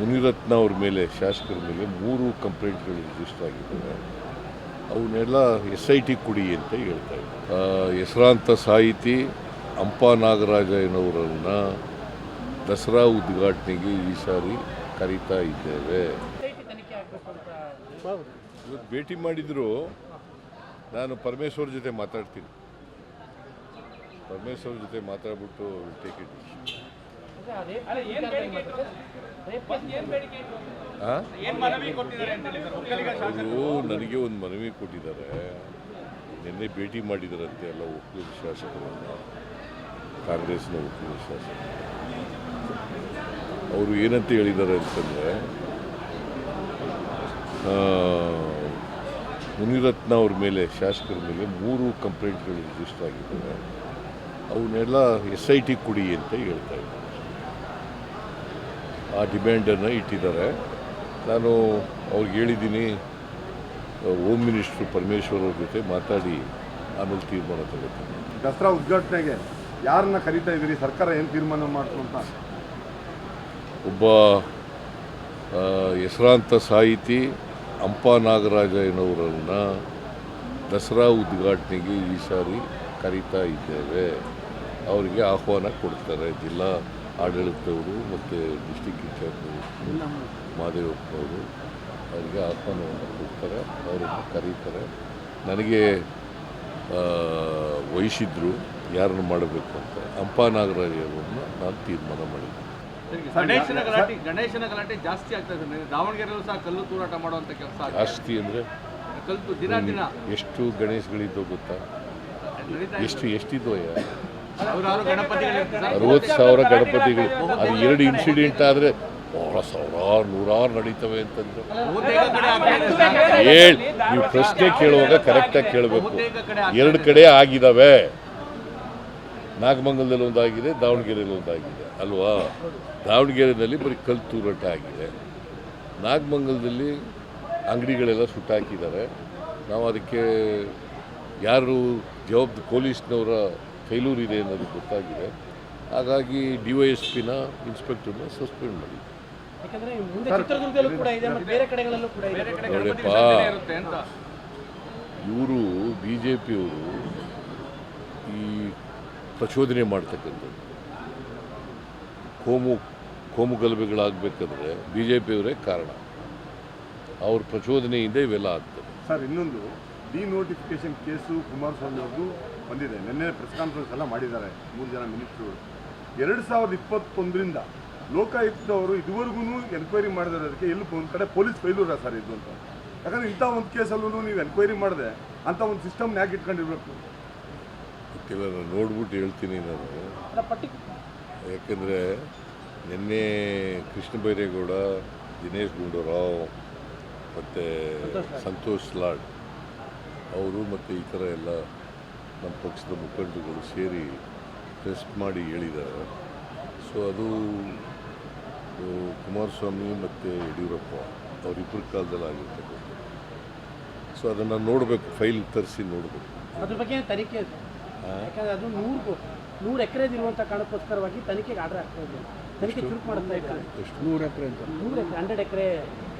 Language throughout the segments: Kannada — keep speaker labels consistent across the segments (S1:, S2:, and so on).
S1: ಮುನಿರತ್ನ ಅವ್ರ ಮೇಲೆ ಶಾಸಕರ ಮೇಲೆ ಮೂರು ಕಂಪ್ಲೇಂಟ್ಗಳು ರಿಜಿಸ್ಟರ್ ಆಗಿದ್ದಾವೆ ಅವನ್ನೆಲ್ಲ ಎಸ್ ಐ ಟಿ ಕೊಡಿ ಅಂತ ಹೇಳ್ತಾ ಇದ್ದಾರೆ. ಹೆಸರಾಂತ ಸಾಹಿತಿ ಅಂಪ ಎನ್ನುವರನ್ನು ದಸರಾ ಉದ್ಘಾಟನೆಗೆ ಈ ಸಾರಿ ಕರೀತಾ ಇದ್ದೇವೆ. ಇವತ್ತು ಭೇಟಿ ಮಾಡಿದ್ರು, ನಾನು ಪರಮೇಶ್ವರ್ ಜೊತೆ ಮಾತಾಡ್ತೀನಿ. ಪರಮೇಶ್ವರ್ ಜೊತೆ ಮಾತಾಡ್ಬಿಟ್ಟು ಟೇಕ್ ಇಟ್ ಅವರು ನನಗೆ ಒಂದು ಮನವಿ ಕೊಟ್ಟಿದ್ದಾರೆ. ನಿನ್ನೆ ಭೇಟಿ ಮಾಡಿದಾರಂತೆ ಎಲ್ಲ ಒಕ್ಕೂಟ ಶಾಸಕರನ್ನು. ಕಾಂಗ್ರೆಸ್ನ ಒಕ್ಕೂಟ ಶಾಸಕರು. ಅವರು ಏನಂತ ಹೇಳಿದ್ದಾರೆ ಅಂತಂದರೆ ಮುನಿರತ್ನ ಅವ್ರ ಮೇಲೆ ಶಾಸಕರ ಮೇಲೆ ಮೂರು ಕಂಪ್ಲೇಂಟ್ಗಳು ರಿಜಿಸ್ಟರ್ ಆಗಿದ್ದಾರೆ ಅವನ್ನೆಲ್ಲ ಎಸ್ ಐ ಟಿ ಕೊಡಿ ಅಂತ ಹೇಳ್ತಾ ಇದ್ದಾರೆ. ಆ ಡಿಮ್ಯಾಂಡನ್ನು ಇಟ್ಟಿದ್ದಾರೆ. ನಾನು ಅವ್ರಿಗೆ ಹೇಳಿದ್ದೀನಿ ಹೋಮ್ ಮಿನಿಸ್ಟ್ರು ಪರಮೇಶ್ವರ್ ಅವ್ರ ಜೊತೆ ಮಾತಾಡಿ ಆಮೇಲೆ ತೀರ್ಮಾನ ತಗೋತೀನಿ.
S2: ದಸರಾ ಉದ್ಘಾಟನೆಗೆ ಯಾರನ್ನ ಕರೀತಾ ಇದ್ದೀರಿ? ಸರ್ಕಾರ ಏನು ತೀರ್ಮಾನ ಮಾಡ್ತು ಅಂತ?
S1: ಒಬ್ಬ ಹೆಸರಾಂತ ಸಾಹಿತಿ ಅಂಪ ನಾಗರಾಜಯ್ಯನವರನ್ನು ದಸರಾ ಉದ್ಘಾಟನೆಗೆ ಈ ಸಾರಿ ಕರೀತಾ ಇದ್ದೇವೆ. ಅವರಿಗೆ ಆಹ್ವಾನ ಕೊಡ್ತಾರೆ ಜಿಲ್ಲಾ ಆಡಳಿತದವರು ಮತ್ತು ಡಿಸ್ಟಿಕ್ ಇನ್ಚಾರ್ಜ್ ಮಾದೇವಪ್ಪನವರು ಅವರಿಗೆ ಆಹ್ವಾನವನ್ನು ಕೊಡ್ತಾರೆ ಅವರನ್ನು ಕರೀತಾರೆ. ನನಗೆ ವಹಿಸಿದ್ರು ಯಾರನ್ನು ಮಾಡಬೇಕು ಅಂತ. ಅಂಪ ನಾನು ತೀರ್ಮಾನ ಮಾಡಿದ್ದೆ.
S3: ಗಣೇಶನ ಗಲಾಟೆ ಗಣೇಶನ ಗಲಾಟೆ ಜಾಸ್ತಿ ಆಗ್ತಾ ಇದೆ. ದಾವಣಗೆರೆಯಲ್ಲೂ ಸಹ ಕಲ್ಲು ತೂರಾಟ ಮಾಡುವಂಥ ಕೆಲಸ
S1: ಜಾಸ್ತಿ ಅಂದರೆ
S3: ಕಲ್ಲು ದಿನ ದಿನ.
S1: ಎಷ್ಟು ಗಣೇಶಗಳಿದ್ದೋ ಗೊತ್ತಾ? ಎಷ್ಟು
S3: ಗಣಪತಿಗಳು
S1: ಅರವತ್ತು ಸಾವಿರ ಗಣಪತಿಗಳು. ಅದು ಎರಡು ಇನ್ಸಿಡೆಂಟ್ ಆದರೆ ಬಹಳ ಸಾವಿರಾರು ನೂರಾರು ನಡೀತವೆ ಅಂತಂದ್ರೆ. ಹೇಳಿ ನೀವು ಪ್ರಶ್ನೆ ಕೇಳುವಾಗ ಕರೆಕ್ಟಾಗಿ ಕೇಳಬೇಕು. ಎರಡು ಕಡೆ ಆಗಿದಾವೆ. ನಾಗಮಂಗಲದಲ್ಲಿ ಒಂದಾಗಿದೆ ದಾವಣಗೆರೆಯಲ್ಲಿ ಒಂದಾಗಿದೆ ಅಲ್ವಾ? ದಾವಣಗೆರೆಯಲ್ಲಿ ಬರೀ ಕಲ್ ತೂರಾಟ ಆಗಿದೆ. ನಾಗಮಂಗಲದಲ್ಲಿ ಅಂಗಡಿಗಳೆಲ್ಲ ಸುಟ್ಟಾಕಿದ್ದಾರೆ. ನಾವು ಅದಕ್ಕೆ ಯಾರು ಜವಾಬ್ದ ಪೊಲೀಸ್ನವರ ಫೇಲ್ಯೂರ್ ಇದೆ ಅನ್ನೋದು ಗೊತ್ತಾಗಿದೆ. ಹಾಗಾಗಿ ಡಿ ವೈ ಎಸ್ ಪಿನ ಇನ್ಸ್ಪೆಕ್ಟರ್ನ ಸಸ್ಪೆಂಡ್ ಮಾಡಿ
S4: ಯಾಕಂದ್ರೆ ಮುಂದೆ ಚಿತ್ರದುರ್ಗದಲ್ಲೂ ಕೂಡ ಇದೆ ಮತ್ತೆ ಬೇರೆ ಕಡೆಗಳಲ್ಲೂ ಕೂಡ ಇದೆ.
S3: ಬೇರೆ ಕಡೆ ಗಣಪತಿ
S1: ನೋಡಪ್ಪ.
S3: ಅಂತ.
S1: ಇವರು ಬಿ ಜೆ ಪಿಯವರು ಈ ಪ್ರಚೋದನೆ ಮಾಡ್ತಕ್ಕಂಥದ್ದು. ಕೋಮು ಕೋಮು ಗಲಭೆಗಳಾಗಬೇಕಾದ್ರೆ ಬಿ ಜೆ ಪಿಯವರೇ ಕಾರಣ. ಅವ್ರ ಪ್ರಚೋದನೆಯಿಂದ ಇವೆಲ್ಲ ಆಗ್ತದೆ.
S2: ಸರ್ ಇನ್ನೊಂದು ಡಿನೋಟಿಫಿಕೇಶನ್ ಕೇಸು ಕುಮಾರಸ್ವಾಮಿ ಅವ್ರದ್ದು ಬಂದಿದೆ. ನಿನ್ನೆ ಪ್ರೆಸ್ ಕಾನ್ಫರೆನ್ಸ್ ಎಲ್ಲ ಮಾಡಿದ್ದಾರೆ ಮೂರು ಜನ ಮಿನಿಸ್ಟ್ರುಗಳು ಎರಡು ಸಾವಿರದ ಇಪ್ಪತ್ತೊಂದರಿಂದ ಲೋಕಾಯುಕ್ತವರು ಇದುವರೆಗೂ ಎನ್ಕ್ವೈರಿ ಅದಕ್ಕೆ ಎಲ್ಲಿ ಒಂದು ಕಡೆ ಪೊಲೀಸ್ ಫೈಲೂರ ಸರ್ ಇದು ಅಂತ. ಯಾಕಂದ್ರೆ ಇಂಥ ಒಂದು ಕೇಸಲ್ಲೂ ನೀವು ಎನ್ಕ್ವೈರಿ ಮಾಡಿದೆ ಅಂತ ಒಂದು ಸಿಸ್ಟಮ್ನ ಯಾಕೆ ಇಟ್ಕೊಂಡಿರ್ಬೇಕು?
S1: ಗೊತ್ತಿಲ್ಲ ನಾನು ನೋಡ್ಬಿಟ್ಟು ಹೇಳ್ತೀನಿ ನಾನು. ಯಾಕೆಂದರೆ ನಿನ್ನೆ ಕೃಷ್ಣ ಬೈರೇಗೌಡ ದಿನೇಶ್ ಗುಂಡೂರಾವ್ ಮತ್ತು ಸಂತೋಷ್ ಲಾಡ್ ಅವರು ಮತ್ತು ಈ ಥರ ಎಲ್ಲ ನಮ್ಮ ಪಕ್ಷದ ಮುಖಂಡರುಗಳು ಸೇರಿ ಟೆಸ್ಟ್ ಮಾಡಿ ಹೇಳಿದ್ದಾರೆ. ಸೊ ಅದು ಕುಮಾರಸ್ವಾಮಿ ಮತ್ತು ಯಡಿಯೂರಪ್ಪ ಅವರಿಬ್ಬರ ಕಾಲದಲ್ಲಿ ಆಗಿರ್ತಕ್ಕಂಥದ್ದು. ಸೊ ಅದನ್ನು ನೋಡಬೇಕು ಫೈಲ್ ತರಿಸಿ ನೋಡಬೇಕು.
S4: ಅದ್ರ ಬಗ್ಗೆ ತನಿಖೆ ಇದೆ? ಯಾಕಂದ್ರೆ ಅದು ನೂರು ನೂರು ಎಕರೆದಿರುವಂಥ ಕಾರಣಕ್ಕೋಸ್ಕರವಾಗಿ ತನಿಖೆಗೆ ಆರ್ಡರ್ ಆಗ್ತಾ ಇದೆ ತನಿಖೆ ಚುರುಕು ಮಾಡ್ತಾ ಇದ್ದಾರೆ.
S1: ಎಷ್ಟು?
S4: ನೂರು ಎಕರೆ ಅಂತ. ನೂರು ಎಕರೆ ಹಂಡ್ರೆಡ್ ಎಕರೆ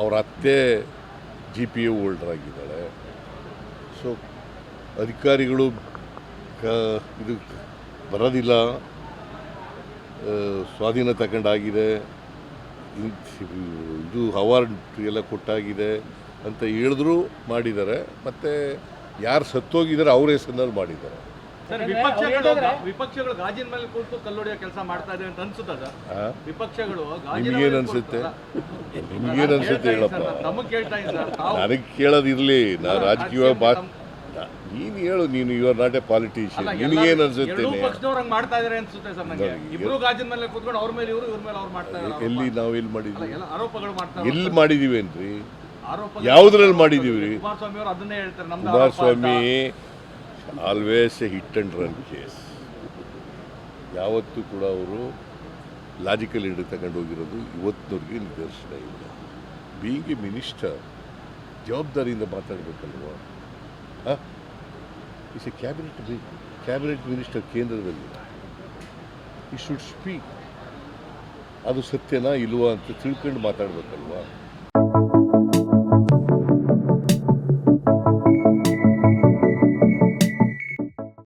S1: ಅವ್ರ ಅತ್ತೆ ಜಿ ಪಿ ಯು ಆಗಿದ್ದಾಳೆ. ಸೊ ಅಧಿಕಾರಿಗಳು ಕ, ಇದು ಬರೋದಿಲ್ಲ. ಸ್ವಾಧೀನ ತಗೊಂಡಾಗಿದೆ. ಇದು ಅವಾರ್ಡ್ ಎಲ್ಲ ಕೊಟ್ಟಾಗಿದೆ ಅಂತ ಹೇಳಿದ್ರು ಮಾಡಿದ್ದಾರೆ. ಮತ್ತು ಯಾರು ಸತ್ತೋಗಿದ್ದಾರೆ, ಅವ್ರ ಹೆಸರಿನಲ್ಲಿ ಮಾಡಿದ್ದಾರೆ.
S3: ವಿಪಕ್ಷಗಳು ಗಾಜಿನ ಮೇಲೆ ಕುಳಿತು ಕಲ್ಲೊಡೆಯೋ ಕೆಲಸ ಮಾಡ್ತಾ ಇದೆ ಅಂತ ಅನ್ಸುತ್ತದ? ಸರ್ ವಿಪಕ್ಷಗಳು
S1: ನಿಮ್ಗೇನ್ ಅನ್ಸುತ್ತೆ? ನಿಮ್ಗೇನು ಅನ್ಸುತ್ತೆ ಹೇಳಪ್ಪ.
S3: ನಮಗೆ ಕೇಳ್ತಾ
S1: ನನಗೆ ಕೇಳೋದಿರಲಿ ನಾ ರಾಜಕೀಯ ಬಾ ನೀನು ಹೇಳು ನೀನು you are not a politician ನಿನಗೇನು
S3: ಎರಡೂ
S1: ಅನ್ಸುತ್ತೇನೆ
S3: ಮಾಡ್ತಾ ಇದಾರೆ ಅನ್ಸುತ್ತೆ ಸರ್ ನಂಗೆ.
S1: ನೋಡಿ,
S3: ಇಬ್ರು ಗಾಜಿನ ಮೇಲೆ ಕೂತ್ಕೊಂಡು ಅವ್ರ ಮೇಲೆ ಇವರು ಇವ್ರ ಮೇಲೆ ಅವ್ರು ಮಾಡ್ತಾ ಇದಾರೆ
S1: ಎಲ್ಲಿ ನಾವು ಎಲ್ಲಿ ಮಾಡಿದ್ವಿ?
S3: ಎಲ್ಲ ಆರೋಪಗಳು ಮಾಡ್ತಾ
S1: ಎಲ್ಲಿ ಮಾಡಿದೀವಿ
S3: ಏನ್ರಿ?
S1: ಯಾವ್ದ್ರಲ್ಲಿ ಮಾಡಿದೀವಿ ರೀ?
S3: ಕುಮಾರಸ್ವಾಮಿ ಅವರು ಅದನ್ನೇ ಹೇಳ್ತಾರೆ ನಮ್ದು ಆರೋಪ
S1: Kumaraswamy always a hit and run case. ಯಾವತ್ತೂ ಕೂಡ ಅವರು ಲಾಜಿಕಲ್ ಹಿಡಿದು ತಗೊಂಡು ಹೋಗಿರೋದು ಇವತ್ತಿನವ್ರಿಗೆ ನಿದರ್ಶನ ಇಲ್ಲ. ಬೀಯಿಂಗ್ ಎ ಮಿನಿಸ್ಟರ್, ಜವಾಬ್ದಾರಿಯಿಂದ ಮಾತಾಡಬೇಕಲ್ವ? Is a cabinet cabinet minister ಕೇಂದ್ರದಲ್ಲಿ. ಈ ಶುಡ್ ಸ್ಪೀಕ್ ಅದು ಸತ್ಯನಾ ಇಲ್ವಾ ಅಂತ ತಿಳ್ಕೊಂಡು ಮಾತಾಡ್ಬೇಕಲ್ವಾ?